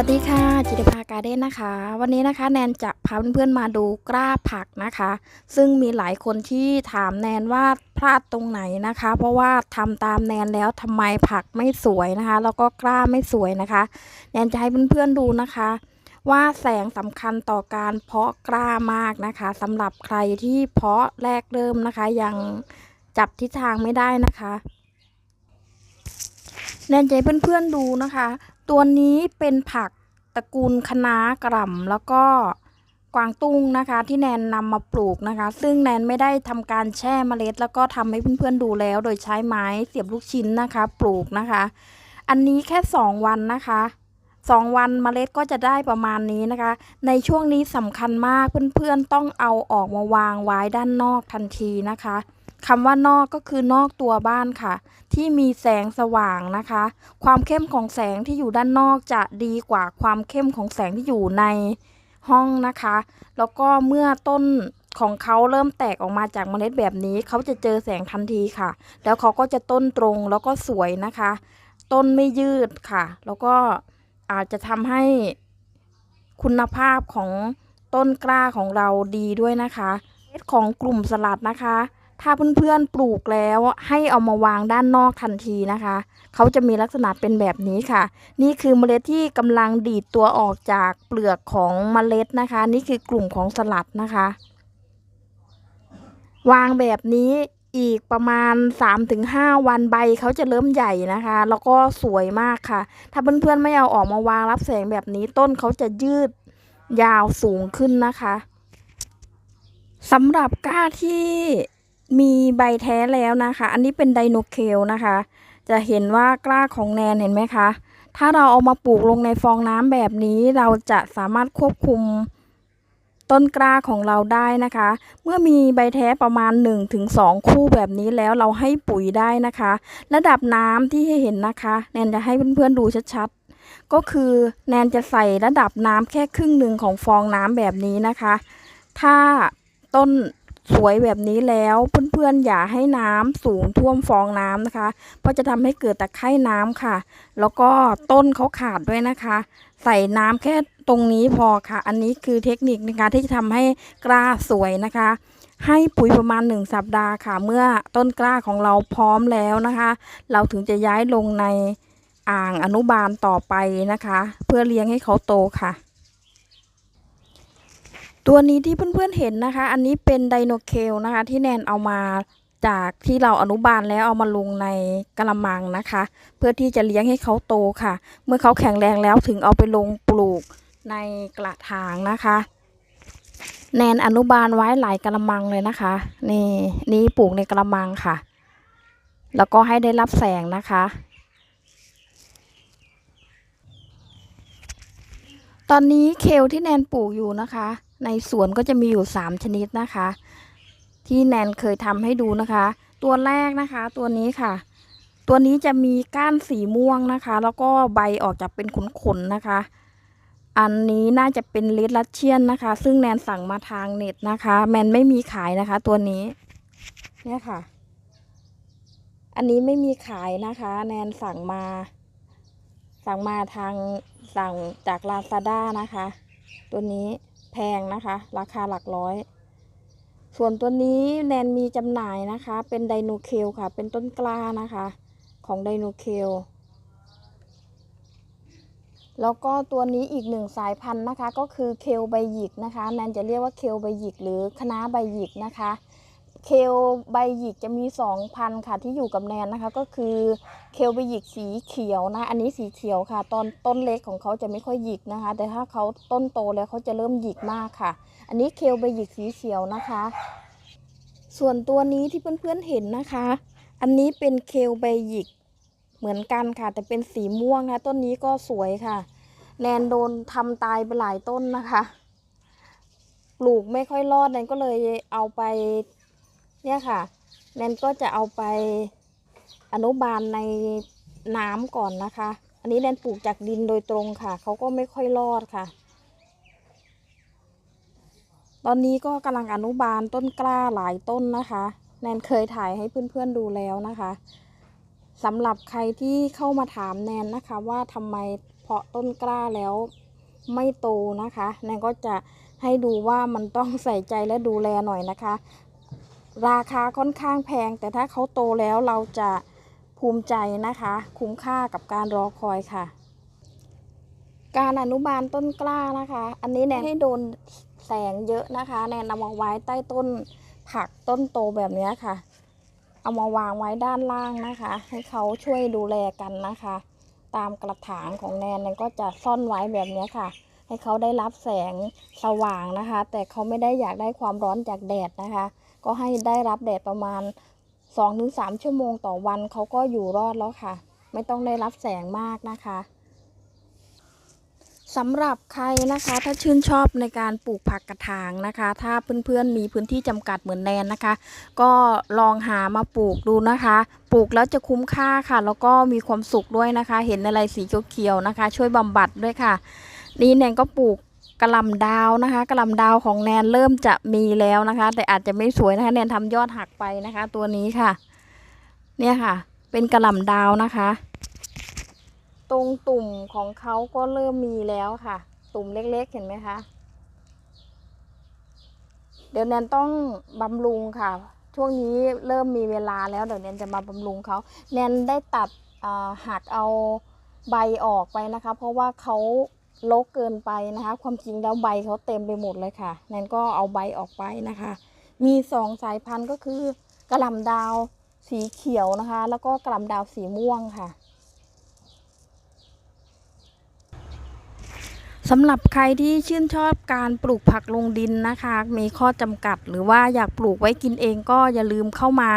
วัสดีค่ะ จิตภาการ์เด้นนะคะ วันนี้นะคะแนนจะพาเพื่อนๆมาดูกล้าผักนะคะ ซึ่งมีหลายคนที่ถามแนนว่าพลาดตรงไหนนะคะ เพราะว่าทำตามแนนแล้วทำไมผักไม่สวยนะคะ แล้วก็กล้าไม่สวยนะคะ แนนจะให้เพื่อนๆดูนะคะ ว่าแสงสำคัญต่อการเพาะกล้ามากนะคะสำหรับใครที่เพาะแรกเริ่มนะคะ ยังจับทิศทางไม่ได้นะคะ แนนจะให้เพื่อนๆดูนะคะ ตัวนี้เป็นผักตระกูลคะน้ากล่ำแล้วก็กวางตุ้งนะคะ ที่แนนนำมาปลูกนะคะ ซึ่งแนนไม่ได้ทำการแช่เมล็ด แล้วก็ทำให้เพื่อนๆดูแล้ว โดยใช้ไม้เสียบลูกชิ้นนะคะ ปลูกนะคะ อันนี้แค่ 2 วันนะคะสองวันเมล็ดก็จะได้ประมาณนี้นะคะ ในช่วงนี้สำคัญมากเพื่อนๆต้องเอาออกมาวางไว้ด้านนอกทันทีนะคะ คำว่านอกก็คือนอกตัวบ้านค่ะ ที่มีแสงสว่างนะคะ ความเข้มของแสงที่อยู่ด้านนอกจะดีกว่าความเข้มของแสงที่อยู่ในห้องนะคะ แล้วก็เมื่อต้นของเขาเริ่มแตกออกมาจากเมล็ดแบบนี้เขาจะเจอแสงทันทีค่ะ แล้วเขาก็จะต้นตรงแล้วก็สวยนะคะ ต้นไม่ยืดค่ะ แล้วก็อาจจะทำให้คุณภาพของต้นกล้าของเราดีด้วยนะคะเม็ดของกลุ่มสลัดนะคะ ถ้าเพื่อนๆปลูกแล้วให้เอามาวางด้านนอกทันทีนะคะ เขาจะมีลักษณะเป็นแบบนี้ค่ะ นี่คือเมล็ดที่กำลังดีดตัวออกจากเปลือกของเมล็ดนะคะ นี่คือกลุ่มของสลัดนะคะ วางแบบนี้อีกประมาณ 3-5 วันใบเขาจะเริ่มใหญ่นะคะ แล้วก็สวยมากค่ะ ถ้าเพื่อนๆไม่เอาออกมาวางรับแสงแบบนี้ต้นเขาจะยืดยาวสูงขึ้นนะคะสำหรับก้าที่ มีใบแท้แล้วนะคะ อันนี้เป็นไดโนเคลนะคะ จะเห็นว่ากล้าของแนนเห็นไหมคะ ถ้าเราเอามาปลูกลงในฟองน้ำแบบนี้เราจะสามารถควบคุมต้นกล้าของเราได้นะคะ เมื่อมีใบแท้ประมาณ 1-2 คู่แบบนี้แล้วเราให้ปุ๋ยได้นะคะ ระดับน้ำที่ให้เห็นนะคะ แนนจะให้เพื่อนๆดูชัดๆ ก็คือแนนจะใส่ระดับน้ำแค่ครึ่งหนึ่งของฟองน้ำแบบนี้นะคะ ถ้าต้น สวยแบบนี้แล้วเพื่อนๆอย่าให้น้ำสูงท่วมฟองน้ำนะคะ เพราะจะทำให้เกิดตะไคร่น้ำค่ะ แล้วก็ต้นเขาขาดด้วยนะคะ ใส่น้ำแค่ตรงนี้พอค่ะ อันนี้คือเทคนิคนะคะที่จะทำให้กล้าสวยนะคะ ให้ปุ๋ยประมาณ 1 สัปดาห์ค่ะ เมื่อต้นกล้าของเราพร้อมแล้วนะคะ เราถึงจะย้ายลงในอ่างอนุบาลต่อไปนะคะ เพื่อเลี้ยงให้เขาโตค่ะ ตัวนี้ที่เพื่อนๆเห็นนะคะ อันนี้เป็นไดโนเคลนะคะ ที่แนนเอามาจากที่เราอนุบาลแล้วเอามาลงในกระมังนะคะ เพื่อที่จะเลี้ยงให้เขาโตค่ะ เมื่อเขาแข็งแรงแล้วถึงเอาไปลงปลูกในกระถางนะคะ แนนอนุบาลไว้หลายกระมังเลยนะคะ นี่นี่ปลูกในกระมังค่ะ แล้วก็ให้ได้รับแสงนะคะตอนนี้เคลที่แนนปลูกอยู่นะคะ ในสวนก็จะมีอยู่ 3 ชนิดนะคะ ที่แนนเคยทำให้ดูนะคะ ตัวแรกนะคะตัวนี้ค่ะ ตัวนี้จะมีก้านสีม่วงนะคะ แล้วก็ใบออกจากเป็นขนๆนะคะ อันนี้น่าจะเป็นเลดลัชเชียนนะคะ ซึ่งแนนสั่งมาทางเน็ตนะคะ แมนไม่มีขายนะคะ ตัวนี้เนี่ยค่ะ อันนี้ไม่มีขายนะคะ แนนสั่งมา สั่งมาทางสั่งจากลาซาด้านะคะ ตัวนี้ พงนะคะ ราคาหลักร้อย ส่วนตัวนี้แนนมีจำหน่ายนะคะ เป็นไดโนเคลค่ะ เป็นต้นกล้านะคะ ของไดโนเคลแล้วก็ตัวนี้อีกหนึ่งสายพันธุ์นะคะ ก็คือเคลใบหยิกนะคะ แนนจะเรียกว่าเคลใบหยิกหรือคณะใบหยิกนะคะ เคลใบหยิกจะมีสองพันค่ะที่อยู่กับแนนนะคะ ก็คือเคลใบหยิกสีเขียวนะ อันนี้สีเขียวค่ะ ตอนต้นเล็กของเขาจะไม่ค่อยหยิกนะคะ แต่ถ้าเขาต้นโตแล้วเขาจะเริ่มหยิกมากค่ะ อันนี้เคลใบหยิกสีเขียวนะคะ ส่วนตัวนี้ที่เพื่อนๆเห็นนะคะ อันนี้เป็นเคลใบหยิกเหมือนกันค่ะ แต่เป็นสีม่วงนะต้นนี้ก็สวยค่ะ แนนโดนทำตายไปหลายต้นนะคะ ปลูกไม่ค่อยรอดแนนก็เลยเอาไป เนี่ยค่ะแนนก็จะเอาไปอนุบาลในน้ำก่อนนะคะ อันนี้แนนปลูกจากดินโดยตรงค่ะ เขาก็ไม่ค่อยรอดค่ะ ตอนนี้ก็กำลังอนุบาลต้นกล้าหลายต้นนะคะ แนนเคยถ่ายให้เพื่อนๆดูแล้วนะคะสำหรับใครที่เข้ามาถามแนนนะคะ ว่าทำไมเพาะต้นกล้าแล้วไม่โตนะคะ แนนก็จะให้ดูว่ามันต้องใส่ใจและดูแลหน่อยนะคะ ราคาค่อนข้างแพง แต่ถ้าเขาโตแล้วเราจะภูมิใจนะคะ คุ้มค่ากับการรอคอยค่ะ การอนุบาลต้นกล้านะคะ อันนี้แนนให้โดนแสงเยอะนะคะ แนนเอามาไว้ใต้ต้นผักต้นโตแบบนี้ค่ะ เอามาวางไว้ด้านล่างนะคะ ให้เขาช่วยดูแลกันนะคะ ตามกระถางของแนนแนนก็จะซ่อนไว้แบบนี้ค่ะ ให้เขาได้รับแสงสว่างนะคะ แต่เขาไม่ได้อยากได้ความร้อนจากแดดนะคะ ก็ให้ได้รับแดดประมาณ 2-3 ชั่วโมงต่อวันเขาก็อยู่รอดแล้วค่ะ ไม่ต้องได้รับแสงมากนะคะสำหรับใครนะคะถ้าชื่นชอบในการปลูกผักกระถางนะคะ ถ้าเพื่อนๆมีพื้นที่จำกัดเหมือนแนนนะคะ ก็ลองหามาปลูกดูนะคะ ปลูกแล้วจะคุ้มค่าค่ะ แล้วก็มีความสุขด้วยนะคะ เห็นอะไรสีเขียวๆนะคะ ช่วยบำบัดด้วยค่ะ นี่แนนก็ปลูก กระลำดาวนะคะกระลำดาวของแนนเริ่มจะมีแล้วนะคะ แต่อาจจะไม่สวยนะคะแนนทำยอดหักไปนะคะ ตัวนี้ค่ะ เนี่ยค่ะ เป็นกระลำดาวนะคะ ตรงตุ่มของเขาก็เริ่มมีแล้วค่ะ ตุ่มเล็กๆเห็นไหมคะเดี๋ยวแนนต้องบำรุงค่ะ ช่วงนี้เริ่มมีเวลาแล้วเดี๋ยวแนนจะมาบำรุงเขาแนนได้ตัดอ่าหักเอาใบออกไปนะคะ เพราะว่าเขา ลกเกินไปนะคะ ความจริงแล้วใบเขาเต็มไปหมดเลยค่ะแนนก็เอาใบออกไปนะคะ มีสองสายพันธุ์ก็คือกระหล่ำดาวสีเขียวนะคะ แล้วก็กระหล่ำดาวสีม่วงค่ะ สำหรับใครที่ชื่นชอบการปลูกผักลงดินนะคะ มีข้อจำกัด หรือว่าอยากปลูกไว้กินเองก็อย่าลืมเข้ามา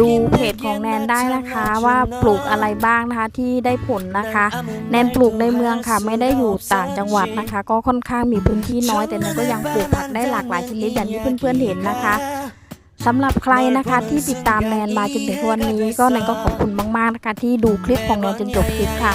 ดูเพจของแนนได้นะคะ ว่าปลูกอะไรบ้างนะคะที่ได้ผลนะคะ แนนปลูกในเมืองค่ะ ไม่ได้อยู่ต่างจังหวัดนะคะ ก็ค่อนข้างมีพื้นที่น้อยแต่แนนก็ยังปลูกผักได้หลากหลายชนิดอย่างที่เพื่อนๆเห็นนะคะสำหรับใครนะคะที่ติดตามแนนมาจนถึงวันนี้ ก็แนนก็ขอบคุณมากๆนะคะที่ดูคลิปของแนนจนจบคลิปค่ะ